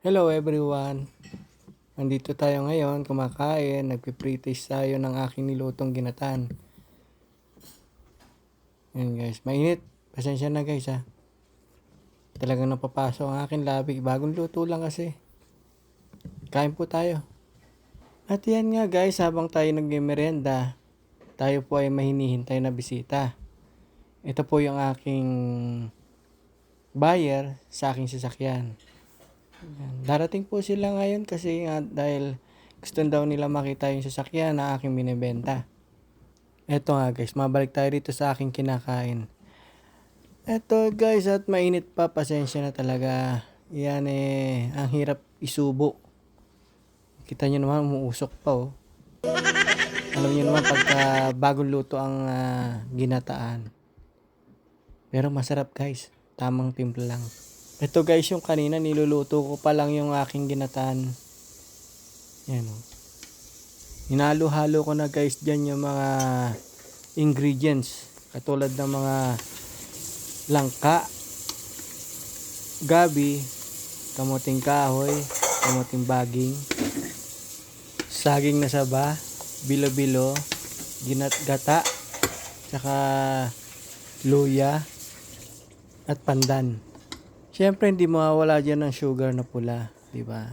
Hello everyone! Nandito tayo ngayon, kumakain, nagpipritish tayo ng aking nilutong ginatan. Yan guys, mainit. Pasensya na guys ha. Talagang napapasok ang aking labi. Bagong luto lang kasi. Kain po tayo. At yan nga guys, habang tayo nagme-merenda, tayo po ay mahinihintay na bisita. Ito po yung aking buyer sa aking sasakyan. Yan. Darating po sila ngayon kasi nga dahil gusto daw nila makita yung sasakyan na aking binibenta. Eto nga guys, mabalik tayo dito sa aking kinakain. Eto guys, at mainit pa, pasensya na talaga. Yan eh, ang hirap isubo. Kita nyo naman, umuusok pa oh. Alam nyo naman pagka bagong luto ang ah, ginataan. Pero masarap guys, tamang timpla lang. Ito guys, yung kanina niluluto ko pa lang yung aking ginataan. Yan o. Hinalo-halo ko na guys dyan yung mga ingredients. Katulad ng mga langka, gabi, kamuting kahoy, kamuting baging, saging na saba, bilo-bilo, ginat-gata, tsaka luya, at pandan. Siyempre, hindi mawawala dyan ng sugar na pula, di ba?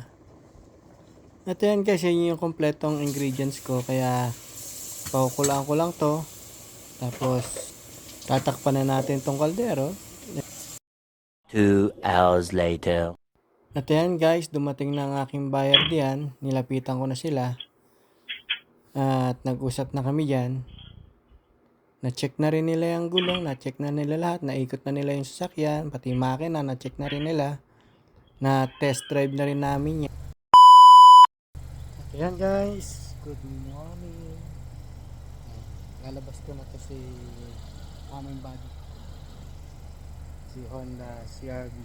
At yan guys, yun yung kompletong ingredients ko. Kaya, pakukulaan ko lang to. Tapos, tatakpan na natin tong kaldero. Two hours later. At yan guys, dumating na ang aking buyer diyan. Nilapitan ko na sila. At nag-usap na kami dyan. Na-check na rin nila yung gulong, na-check na nila lahat, naikot na nila yung sasakyan, pati yung makina, na-check na rin nila. Na-test drive na rin namin yan. At yan guys, good morning. Lalabas ko na to si aming body. Si Honda CRV.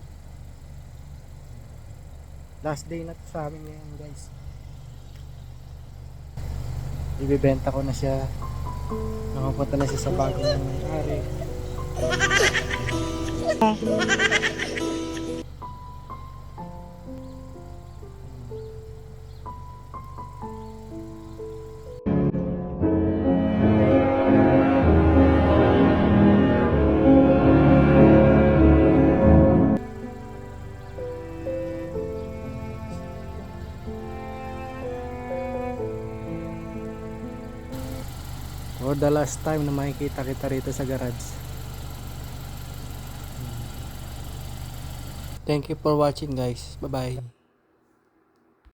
Last day na to sa amin ngayon guys. Ibibenta ko na siya. Nakapunta na siya sa bagong ari. For the last time na makikita kita rito sa garage. Thank you for watching guys. Bye bye.